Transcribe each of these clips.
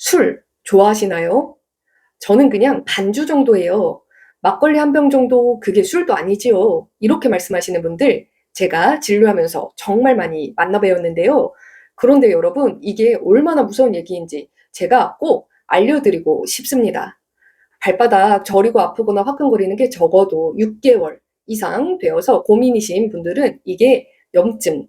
술 좋아하시나요? 저는 그냥 반주 정도예요. 막걸리 한 병 정도 그게 술도 아니지요. 이렇게 말씀하시는 분들 제가 진료하면서 정말 많이 만나 뵈었는데요. 그런데 여러분, 이게 얼마나 무서운 얘기인지 제가 꼭 알려드리고 싶습니다. 발바닥 저리고 아프거나 화끈거리는 게 적어도 6개월 이상 되어서 고민이신 분들은 이게 염증,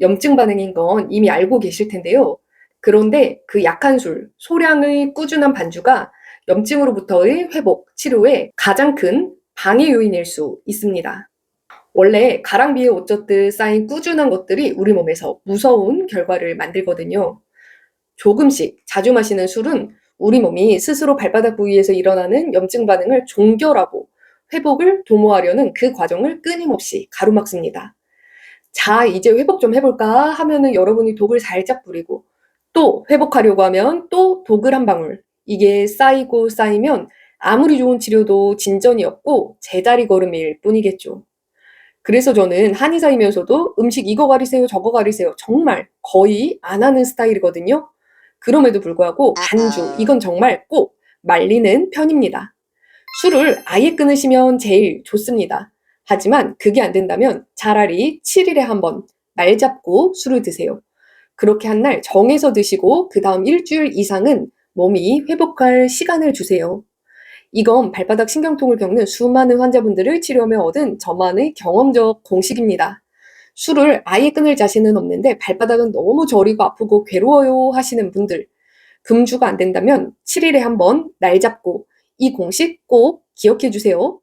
염증 반응인 건 이미 알고 계실 텐데요. 그런데 그 약한 술, 소량의 꾸준한 반주가 염증으로부터의 회복, 치료에 가장 큰 방해 요인일 수 있습니다. 원래 가랑비에 옷 젖듯 쌓인 꾸준한 것들이 우리 몸에서 무서운 결과를 만들거든요. 조금씩 자주 마시는 술은 우리 몸이 스스로 발바닥 부위에서 일어나는 염증 반응을 종결하고 회복을 도모하려는 그 과정을 끊임없이 가로막습니다. 자, 이제 회복 좀 해볼까 하면은 여러분이 독을 살짝 뿌리고 또 회복하려고 하면 또 독을 한 방울. 이게 쌓이고 쌓이면 아무리 좋은 치료도 진전이 없고 제자리 걸음일 뿐이겠죠. 그래서 저는 한의사이면서도 음식 이거 가리세요, 저거 가리세요. 정말 거의 안 하는 스타일이거든요. 그럼에도 불구하고 반주, 이건 정말 꼭 말리는 편입니다. 술을 아예 끊으시면 제일 좋습니다. 하지만 그게 안 된다면 차라리 7일에 한 번 날 잡고 술을 드세요. 그렇게 한 날 정해서 드시고 그 다음 일주일 이상은 몸이 회복할 시간을 주세요. 이건 발바닥 신경통을 겪는 수많은 환자분들을 치료하며 얻은 저만의 경험적 공식입니다. 술을 아예 끊을 자신은 없는데 발바닥은 너무 저리고 아프고 괴로워요 하시는 분들. 금주가 안 된다면 7일에 한 번 날 잡고 이 공식 꼭 기억해 주세요.